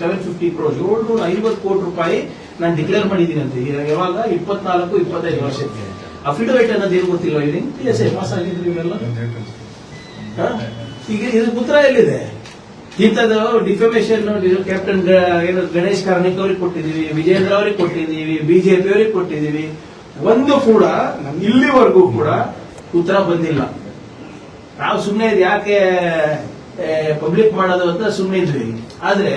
Seven fifty crores ಏಳ್ನೂರ ಐವತ್ತು ಕೋಟಿ ರೂಪಾಯಿ ನಾನು ಡಿಕ್ಲೇರ್ ಮಾಡಿದ್ದೀನಿ ಅಂತ ಯಾವಾಗ? ಇಪ್ಪತ್ನಾಲ್ಕು, ಇಪ್ಪತ್ತೈದು ವರ್ಷಕ್ಕೆ ಅಫಿಡವಿಟ್ ಅನ್ನೋದು ಏನು ಗೊತ್ತಿಲ್ಲ ಇಲ್ಲಿ ಪಾಸ್ ಆಗಿದ್ರಿ ಇವೆಲ್ಲ? ಈಗ ಇದು ಪುತ್ರ ಎಲ್ಲಿದೆ? ಇಂಥದ್ದು ಡಿಫಮೇಷನ್ ಕ್ಯಾಪ್ಟನ್ ಏನು ಗಣೇಶ್ ಕಾರ್ಣಿಕ್ ಅವ್ರಿಗೆ ಕೊಟ್ಟಿದೀವಿ ವಿಜೇಂದ್ರ ಅವ್ರಿಗೆ ಕೊಟ್ಟಿದೀವಿ ಬಿಜೆಪಿ ಅವ್ರಿಗೆ ಕೊಟ್ಟಿದೀವಿ ಒಂದು ಕೂಡ ಇಲ್ಲಿವರೆಗೂ ಕೂಡ ಉತ್ತರ ಬಂದಿಲ್ಲ. ನಾವು ಸುಮ್ಮನೆ ಯಾಕೆ ಪಬ್ಲಿಕ್ ಮಾಡೋದು ಅಂತ ಸುಮ್ಮನೆ ಇದ್ವಿ. ಆದ್ರೆ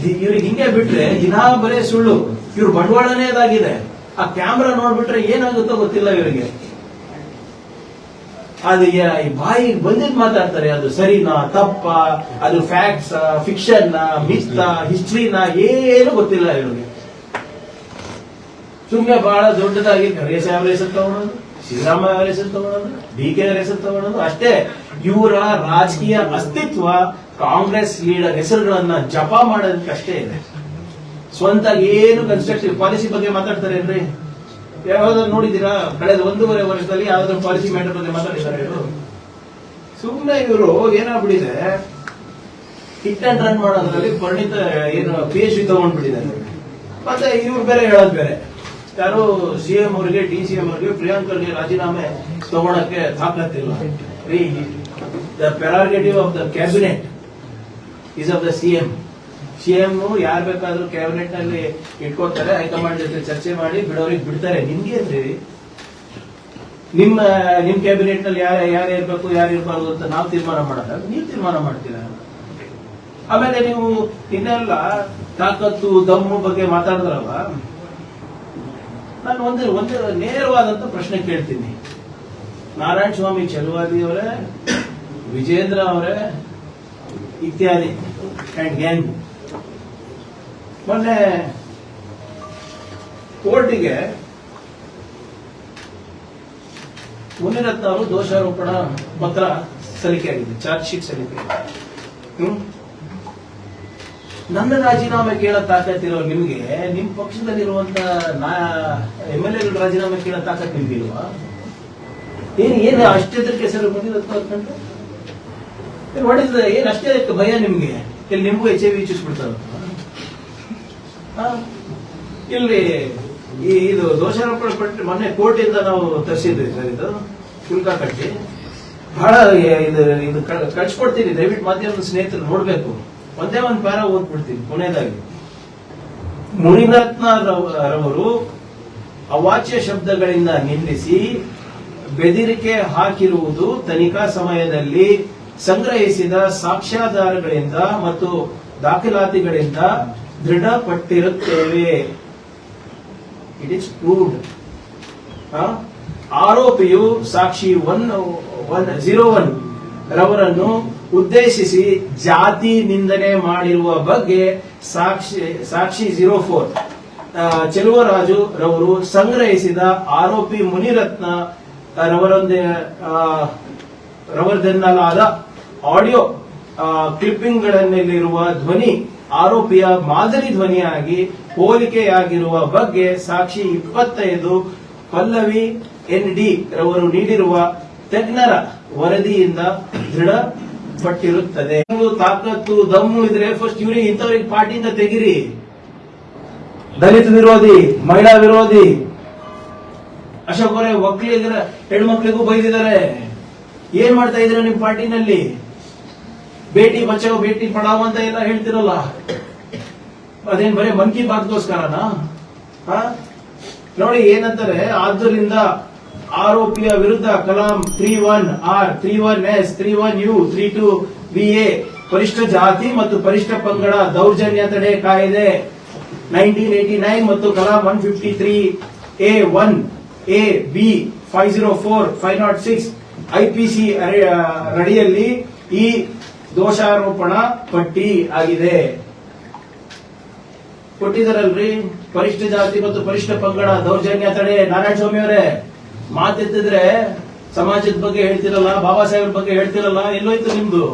ಇವ್ರಿಗೆ ಹಿಂಗೆ ಬಿಟ್ರೆ ದಿನಾ ಬರೇ ಸುಳ್ಳು. ಇವ್ರ ಬಂಡವಾಳನೇ ಅದಾಗಿದೆ ಆ ಕ್ಯಾಮ್ರಾ ನೋಡ್ಬಿಟ್ರೆ ಏನಾಗುತ್ತೋ ಗೊತ್ತಿಲ್ಲ ಇವರಿಗೆ. ಅದು ಬಾಯಿ ಬಂದಿದ್ ಮಾತಾಡ್ತಾರೆ, ಅದು ಸರಿನಾ, ತಪ್ಪ, ಅದು ಫ್ಯಾಕ್ಟ್ಸ್ ಫಿಕ್ಷನ್ ಮಿತ್ ಹಿಸ್ಟ್ರಿನ ಏನು ಗೊತ್ತಿಲ್ಲ ಇವ್ರಿಗೆ. ಸುಮ್ಮನೆ ಬಹಳ ದೊಡ್ಡದಾಗಿ ಗಣೇಶ ಹೆಸರು ತಗೊಳೋದು ಸಿದ್ದರಾಮಯ್ಯ ಅವರ ತಗೊಳೋದು ಡಿ ಕೆ ಅವರ ಅಷ್ಟೇ. ಇವರ ರಾಜಕೀಯ ಅಸ್ತಿತ್ವ ಕಾಂಗ್ರೆಸ್ ಲೀಡರ್ ಹೆಸರುಗಳನ್ನ ಜಪ ಮಾಡೋದಕ್ಕಷ್ಟೇ ಇದೆ. ಸ್ವಂತ ಏನು ಕನ್ಸ್ಟ್ರಕ್ಟಿವ್ ಪಾಲಿಸಿ ಬಗ್ಗೆ ಮಾತಾಡ್ತಾರೆ ಏನ್ರಿ? ಯಾವ್ದಾದ್ರು ನೋಡಿದೀರಾ ಕಳೆದ ಒಂದೂವರೆ ವರ್ಷದಲ್ಲಿ ಯಾವ್ದಾದ್ರು ಪಾಲಿಸಿ ಮ್ಯಾಟರ್ ಬಗ್ಗೆ ಮಾತಾಡಿದ್ದಾರೆ ಇವರು. ಸುಮ್ಮನೆ ಇವರು ಏನಾಗ್ಬಿಟ್ಟಿದೆ? ಹಿಟ್ ಅಂಡ್ ರನ್ ಮಾಡೋದ್ರಲ್ಲಿ ಪರಿಣಿತ ಏನು ಪಿ ಎಚ್ ಡಿ ತಗೊಂಡ್ಬಿಟ್ಟಿದ್ದಾರೆ. ಮತ್ತೆ ಇವ್ರು ಬೇರೆ ಹೇಳೋದು ಬೇರೆ. ಯಾರು ಸಿ ಎಂ ಅವರಿಗೆ, ಡಿ ಸಿ ಎಂ ಅವರಿಗೆ ಪ್ರಿಯಾಂಕರ್ಗೆ ರಾಜೀನಾಮೆ ತಗೊಳಕ್ಕೆ ತಾಕತ್ತಿಲ್ಲ. The prerogative of the cabinet is of the C M. C M ಯಾರು ಬೇಕಾದ್ರೂ ಕ್ಯಾಬಿನೆಟ್ನಲ್ಲಿ ಇಟ್ಕೊಳ್ತಾರೆ, ಹೈಕಮಾಂಡ್ ಜೊತೆ ಚರ್ಚೆ ಮಾಡಿ ಬಿಡೋರಿಗೆ ಬಿಡ್ತಾರೆ. ನಿಮ್ಗೆ ನಿಮ್ಮ ನಿಮ್ಮ ನಿಮ್ ಕ್ಯಾಬಿನೆಟ್ನಲ್ಲಿ ಯಾರು ಯಾರು ಇರ್ಬೇಕು, ಯಾರು ಇರಬಾರ್ದು ಅಂತ ನಾವು ತೀರ್ಮಾನ ಮಾಡಲ್ಲ ನೀವು ತೀರ್ಮಾನ ಮಾಡ್ತೀರ? ಆಮೇಲೆ ನೀವು ಇನ್ನೆಲ್ಲ ತಾಕತ್ತು, ದಮ್ಮು ಬಗ್ಗೆ ಮಾತಾಡಿದ್ರಲ್ಲ ನಾನು ಒಂದು ಒಂದು ನೇರವಾದಂತ ಪ್ರಶ್ನೆ ಕೇಳ್ತೀನಿ. ನಾರಾಯಣ ಸ್ವಾಮಿ ಚಲುವಾದಿ ಅವರೇ, ವಿಜೇಂದ್ರ ಅವರೇ, ಇತ್ಯಾದಿ ಅಂಡ್ ಗ್ಯಾಂಗ್ ಮೊನ್ನೆ ಕೋರ್ಟಿಗೆ ಮುನಿರತ್ನ ಅವರು ದೋಷಾರೋಪಣ ಪತ್ರ ಸಲ್ಲಿಕೆ ಆಗಿದೆ ಚಾರ್ಜ್ ಶೀಟ್ ಸಲ್ಲಿಕೆ ಹ್ಮ್? ನನ್ನ ರಾಜೀನಾಮೆ ಕೇಳೋ ತಾಕತ್ತಿರೋ ನಿಮ್ಗೆ, ನಿಮ್ ಪಕ್ಷದಲ್ಲಿರುವಂತ ಎಂ ಎಲ್ ಎಗಳು ರಾಜೀನಾಮೆ ಕೇಳೋ ತಾಕತ್ ನಿಮ್ಗಿಲ್ವಾ? ಏನ್ ಏನ್ ಅಷ್ಟೆದಕ್ಕೆ ಹೆಸರು ಮುನಿರತ್ನ ಅವ್ರ್ಕಂಡು? ಏನ್ ಅಷ್ಟೇ ಭಯ ನಿಮ್ಗೆ? ಇಲ್ಲಿ ನಿಮ್ಗೂ ಎಚ್ ಐ ವಿ ಇಚ್ಚಿಸ್ಬಿಡ್ತಾರ. ಇಲ್ಲಿ ಈ, ಇದು ದೋಷಾರೋಪಣ ಪಟ್ಟು ಮೊನ್ನೆ ಕೋರ್ಟಿಂದ ನಾವು ತರಿಸಿದ್ವಿ ಸರ್ ಇದು ಶುಲ್ಕ ಕಟ್ಟಿ ಬಹಳ ಇದು ಇದು ಕಳ್ಸ್ಕೊಡ್ತೀನಿ, ದಯವಿಟ್ಟು ಮಾಧ್ಯಮದ ಸ್ನೇಹಿತರು ನೋಡ್ಬೇಕು. ಒಂದೇ ಒಂದು ಪ್ಯಾರ ಓದ್ಬಿಡ್ತೀನಿ ಕೊನೆಯದಾಗಿ ಮುನಿರತ್ನ ರವ- ರವರು ಅವಾಚ್ಯ ಶಬ್ದಗಳಿಂದ ನಿಲ್ಲಿಸಿ ಬೆದಿರಿಕೆ ಹಾಕಿರುವುದು ತನಿಖಾ ಸಮಯದಲ್ಲಿ ಸಂಗ್ರಹಿಸಿದ ಸಾಕ್ಷ್ಯಾಧಾರಗಳಿಂದ ಮತ್ತು ದಾಖಲಾತಿಗಳಿಂದ ದೃಢಪಟ್ಟಿರುತ್ತೇವೆ. ಇಟ್ ಇಸ್ ಪ್ರೂವ್ಡ್ ಆರೋಪಿಯು ಸಾಕ್ಷಿ ಒನ್ ಒನ್ ಜೀರೋ ಒನ್ ರವರನ್ನು ಉದ್ದೇಶಿಸಿ ಜಾತಿ ನಿಂದನೆ ಮಾಡಿರುವ ಬಗ್ಗೆ ಸಾಕ್ಷಿ ಸಾಕ್ಷಿ ಜೀರೋ ಫೋರ್ ಚೆಲುವರಾಜು ರವರು ಸಂಗ್ರಹಿಸಿದ ಆರೋಪಿ ಮುನಿರತ್ನ ಆಹ್ ರವರದೆನ್ನಲಾದ ಆಡಿಯೋ ಕ್ಲಿಪ್ಪಿಂಗ್ಗಳಲ್ಲಿರುವ ಧ್ವನಿ, ಆರೋಪಿಯ ಮಾದರಿ ಧ್ವನಿಯಾಗಿ ಹೋಲಿಕೆಯಾಗಿರುವ ಬಗ್ಗೆ ಸಾಕ್ಷಿ ಇಪ್ಪತ್ತೈದು ಪಲ್ಲವಿ ಎನ್ ಡಿ ರವರು ನೀಡಿರುವ ತಜ್ಞರ ವರದಿಯಿಂದ ದೃಢಪಟ್ಟಿರುತ್ತದೆ ನೀವು ತಾಕತ್ತು, ದಮ್ಮು ಇದ್ರೆ ಫಸ್ಟ್ ಇವರಿಗೆ ಇಂಥವ್ರಿಗೆ ಪಾರ್ಟಿಯಿಂದ ತೆಗಿರಿ. ದಲಿತ ವಿರೋಧಿ, ಮಹಿಳಾ ವಿರೋಧಿ, ಅಶೋಕ್ ಅವರೇ ಒಕ್ಕಲಿಗರ ಹೆಣ್ಮಕ್ಳಿಗೂ ಬೈದಿದ್ದಾರೆ. ಏನ್ ಮಾಡ್ತಾ ಇದ್ರ ನಿಮ್ ಪಾರ್ಟಿನಲ್ಲಿ? ಬೇಟಿ ಬಚಾವ್ ಬೇಟಿ ಪಡಾವ್ ಅಂತ ಎಲ್ಲ ಹೇಳ್ತಿರಲ್ಲ. ಅದೇನ್ ಬರೀ ಮನ್ ಕಿ ಬಾತ್ಗೋಸ್ಕರನಾ? ನೋಡಿ ಏನಂತಾರೆ ಆದ್ದರಿಂದ ಆರೋಪಿಯ ವಿರುದ್ಧ Kalam three one R three one S three one U three two B A ಪರಿಷ್ಠ ಜಾತಿ ಮತ್ತು ಪರಿಷ್ಠ ಪಂಗಡ ದೌರ್ಜನ್ಯ ತಡೆ ಕಾಯ್ದೆ ನೈನ್ಟೀನ್ ಏಟಿ ನೈನ್ ಮತ್ತು Kalam one fifty three A one A B five zero four five nought six IPC ರಡಿಯಲ್ಲಿ ಈ ದೋಷಾರೋಪಣ ಪಟ್ಟಿ ಆಗಿದೆ. ಕೊಟ್ಟಿದಾರಲ್ರಿ ಪರಿಷ್ಠ ಜಾತಿ ಮತ್ತು ಪರಿಷ್ಠ ಪಂಗಡ ದೌರ್ಜನ್ಯ ತಡೆ. ನಾರಾಯಣ ಸ್ವಾಮಿ ಅವರೇ ಮಾತೆತ್ತಿದ್ರೆ ಸಮಾಜದ ಬಗ್ಗೆ ಹೇಳ್ತಿರಲ್ಲ ಬಾಬಾ ಸಾಹೇಬ್ರ ಬಗ್ಗೆ ಹೇಳ್ತಿರಲ್ಲ ಎಲ್ಲೋಯ್ತು ನಿಮ್ದು.